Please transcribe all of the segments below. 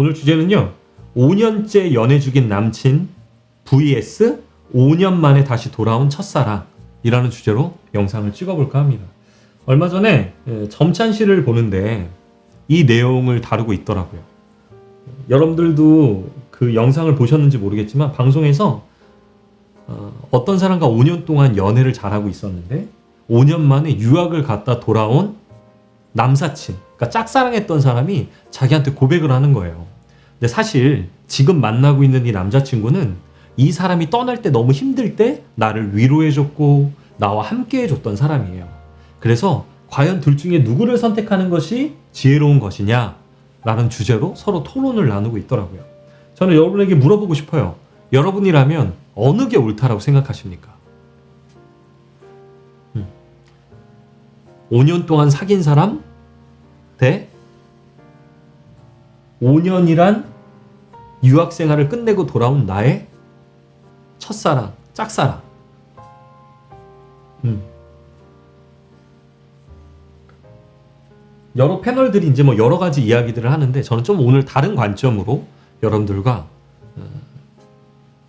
오늘 주제는요. 5년째 연애 중인 남친 vs 5년 만에 다시 돌아온 첫사랑이라는 주제로 영상을 찍어볼까 합니다. 얼마 전에 예, 점찬 씨를 보는데 이 내용을 다루고 있더라고요. 여러분들도 그 영상을 보셨는지 모르겠지만 방송에서 어, 어떤 사람과 5년 동안 연애를 잘하고 있었는데 5년 만에 유학을 갔다 돌아온 남사친, 그러니까 짝사랑했던 사람이 자기한테 고백을 하는 거예요. 근데 사실 지금 만나고 있는 이 남자친구는 이 사람이 떠날 때 너무 힘들 때 나를 위로해줬고 나와 함께해줬던 사람이에요. 그래서 과연 둘 중에 누구를 선택하는 것이 지혜로운 것이냐? 라는 주제로 서로 토론을 나누고 있더라고요. 저는 여러분에게 물어보고 싶어요. 여러분이라면 어느 게 옳다라고 생각하십니까? 음. 5년 동안 사귄 사람 대 5년이란 유학 생활을 끝내고 돌아온 나의 첫사랑, 짝사랑. 음. 여러 패널들이 이제 뭐 여러 가지 이야기들을 하는데 저는 좀 오늘 다른 관점으로 여러분들과 어,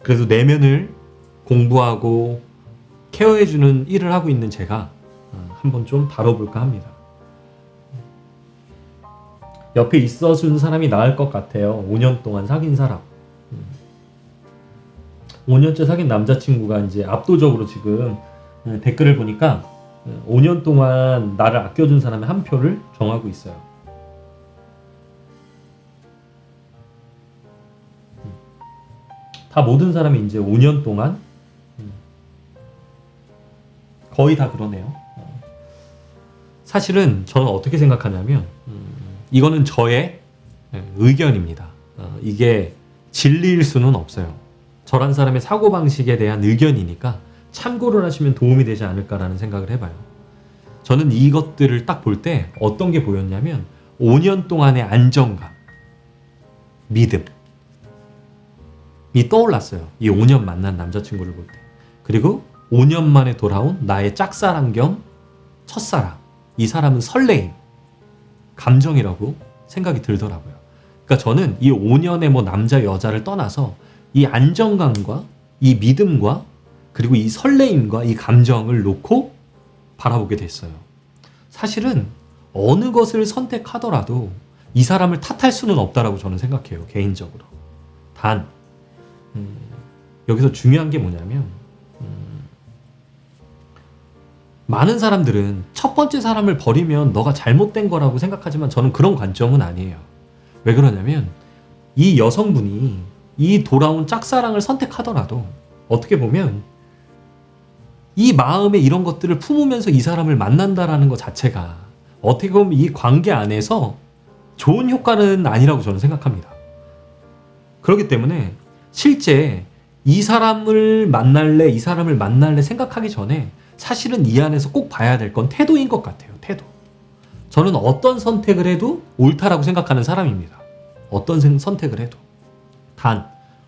그래도 내면을 공부하고 케어해주는 일을 하고 있는 제가 어, 한번 좀 다뤄볼까 합니다. 옆에 있어준 사람이 나을 것 같아요. 5년 동안 사귄 사람. 음. 5년째 사귄 남자친구가 이제 압도적으로 지금 음, 댓글을 보니까 5년 동안 나를 아껴준 사람의 한 표를 정하고 있어요. 음. 다 모든 사람이 이제 5년 동안 음. 거의 다 그러네요. 어. 사실은 저는 어떻게 생각하냐면 음, 이거는 저의 예, 의견입니다. 어, 이게 진리일 수는 없어요. 저란 사람의 사고 방식에 대한 의견이니까 참고를 하시면 도움이 되지 않을까라는 생각을 해봐요. 저는 이것들을 딱 볼 때 어떤 게 보였냐면 5년 동안의 안정감, 믿음, 이 떠올랐어요. 이 5년 만난 남자친구를 볼 때. 그리고 5년 만에 돌아온 나의 짝사랑 겸 첫사랑. 이 사람은 설레임, 감정이라고 생각이 들더라고요. 그러니까 저는 이 5년의 뭐 남자 여자를 떠나서 이 안정감과 이 믿음과 그리고 이 설레임과 이 감정을 놓고 바라보게 됐어요. 사실은 어느 것을 선택하더라도 이 사람을 탓할 수는 없다라고 저는 생각해요. 개인적으로. 단 음, 여기서 중요한 게 뭐냐면 많은 사람들은 첫 번째 사람을 버리면 너가 잘못된 거라고 생각하지만 저는 그런 관점은 아니에요. 왜 그러냐면 이 여성분이 이 돌아온 짝사랑을 선택하더라도 어떻게 보면 이 마음에 이런 것들을 품으면서 이 사람을 만난다라는 것 자체가 어떻게 보면 이 관계 안에서 좋은 효과는 아니라고 저는 생각합니다. 그렇기 때문에 실제 이 사람을 만날래, 이 사람을 만날래 생각하기 전에 사실은 이 안에서 꼭 봐야 될 건 태도인 것 같아요. 태도. 저는 어떤 선택을 해도 옳다라고 생각하는 사람입니다. 어떤 선택을 해도. 단,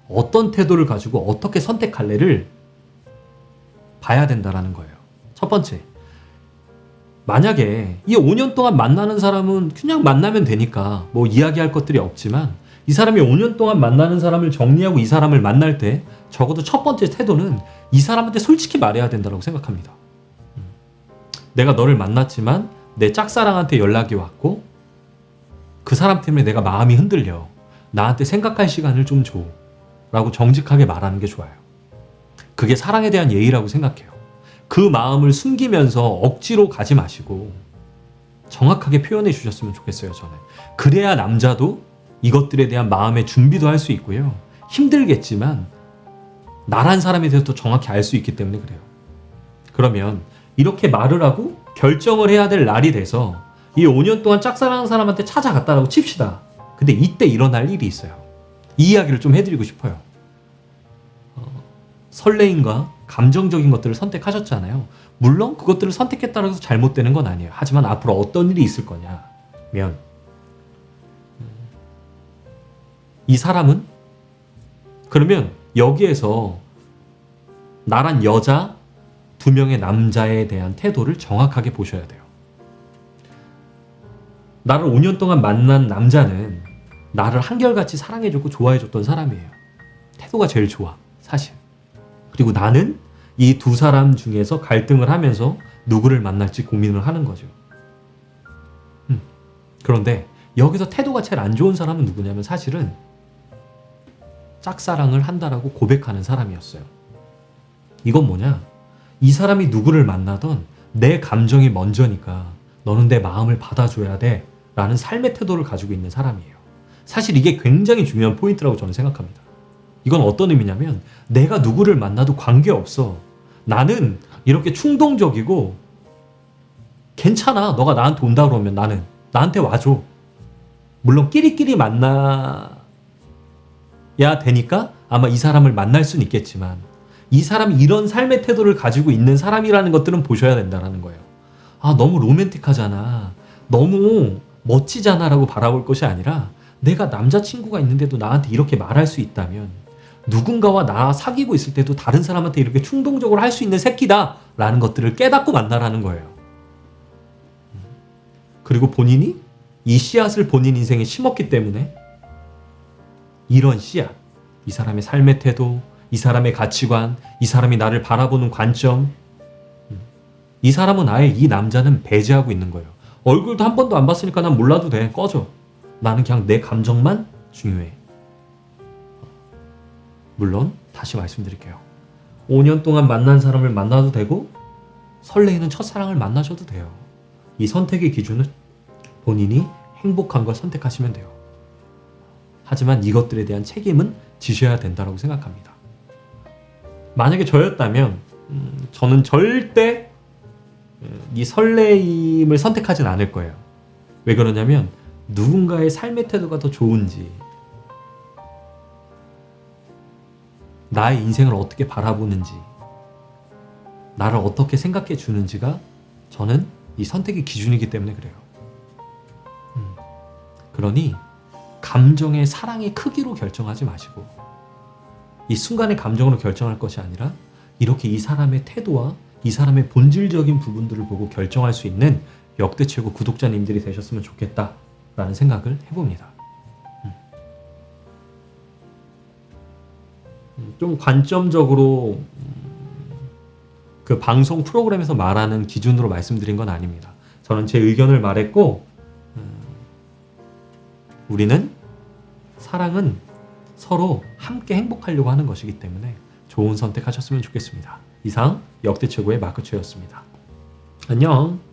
어떤 태도를 가지고 어떻게 선택할래를 봐야 된다라는 거예요. 첫 번째. 만약에 이 5년 동안 만나는 사람은 그냥 만나면 되니까 뭐 이야기할 것들이 없지만 이 사람이 5년 동안 만나는 사람을 정리하고 이 사람을 만날 때 적어도 첫 번째 태도는 이 사람한테 솔직히 말해야 된다고 생각합니다. 음. 내가 너를 만났지만 내 짝사랑한테 연락이 왔고 그 사람 때문에 내가 마음이 흔들려. 나한테 생각할 시간을 좀 줘. 라고 정직하게 말하는 게 좋아요. 그게 사랑에 대한 예의라고 생각해요. 그 마음을 숨기면서 억지로 가지 마시고 정확하게 표현해 주셨으면 좋겠어요, 저는. 그래야 남자도 이것들에 대한 마음의 준비도 할 수 있고요. 힘들겠지만 나란 사람에 대해서 더 정확히 알 수 있기 때문에 그래요. 그러면 이렇게 말을 하고 결정을 해야 될 날이 돼서 이 5년 동안 짝사랑하는 사람한테 찾아갔다라고 칩시다. 근데 이때 일어날 일이 있어요. 이 이야기를 좀 해드리고 싶어요. 설레임과 감정적인 것들을 선택하셨잖아요. 물론 그것들을 선택했다고 해서 잘못되는 건 아니에요. 하지만 앞으로 어떤 일이 있을 거냐면 음, 이 사람은 그러면 여기에서 나란 여자 두 명의 남자에 대한 태도를 정확하게 보셔야 돼요. 나를 5년 동안 만난 남자는 나를 한결같이 사랑해줬고 좋아해줬던 사람이에요. 태도가 제일 좋아, 사실. 그리고 나는 이 두 사람 중에서 갈등을 하면서 누구를 만날지 고민을 하는 거죠. 음. 그런데 여기서 태도가 제일 안 좋은 사람은 누구냐면 사실은 짝사랑을 한다라고 고백하는 사람이었어요. 이건 뭐냐? 이 사람이 누구를 만나던 내 감정이 먼저니까 너는 내 마음을 받아줘야 돼. 라는 삶의 태도를 가지고 있는 사람이에요. 사실 이게 굉장히 중요한 포인트라고 저는 생각합니다. 이건 어떤 의미냐면 내가 누구를 만나도 관계없어. 나는 이렇게 충동적이고 괜찮아. 너가 나한테 온다 그러면 나는 나한테 와줘. 물론 끼리끼리 만나야 되니까 아마 이 사람을 만날 수는 있겠지만 이 사람이 이런 삶의 태도를 가지고 있는 사람이라는 것들은 보셔야 된다는 거예요. 아, 너무 로맨틱하잖아. 너무 멋지잖아라고 바라볼 것이 아니라 내가 남자친구가 있는데도 나한테 이렇게 말할 수 있다면 누군가와 나 사귀고 있을 때도 다른 사람한테 이렇게 충동적으로 할 수 있는 새끼다라는 것들을 깨닫고 만나라는 거예요. 그리고 본인이 이 씨앗을 본인 인생에 심었기 때문에 이런 씨앗, 이 사람의 삶의 태도, 이 사람의 가치관, 이 사람이 나를 바라보는 관점, 이 사람은 아예 이 남자는 배제하고 있는 거예요. 얼굴도 한 번도 안 봤으니까 난 몰라도 돼. 꺼져. 나는 그냥 내 감정만 중요해. 물론 다시 말씀드릴게요. 5년 동안 만난 사람을 만나도 되고 설레이는 첫사랑을 만나셔도 돼요. 이 선택의 기준은 본인이 행복한 걸 선택하시면 돼요. 하지만 이것들에 대한 책임은 지셔야 된다고 생각합니다. 만약에 저였다면 음, 저는 절대 음, 이 설레임을 선택하진 않을 거예요. 왜 그러냐면 누군가의 삶의 태도가 더 좋은지 나의 인생을 어떻게 바라보는지 나를 어떻게 생각해 주는지가 저는 이 선택의 기준이기 때문에 그래요. 음, 그러니 감정의 사랑의 크기로 결정하지 마시고 이 순간의 감정으로 결정할 것이 아니라 이렇게 이 사람의 태도와 이 사람의 본질적인 부분들을 보고 결정할 수 있는 역대 최고 구독자님들이 되셨으면 좋겠다라는 생각을 해봅니다. 음. 음, 좀 관점적으로 음, 그 방송 프로그램에서 말하는 기준으로 말씀드린 건 아닙니다. 저는 제 의견을 말했고 음, 우리는 사랑은 서로 함께 행복하려고 하는 것이기 때문에 좋은 선택하셨으면 좋겠습니다. 이상 역대 최고의 마크 최였습니다. 안녕.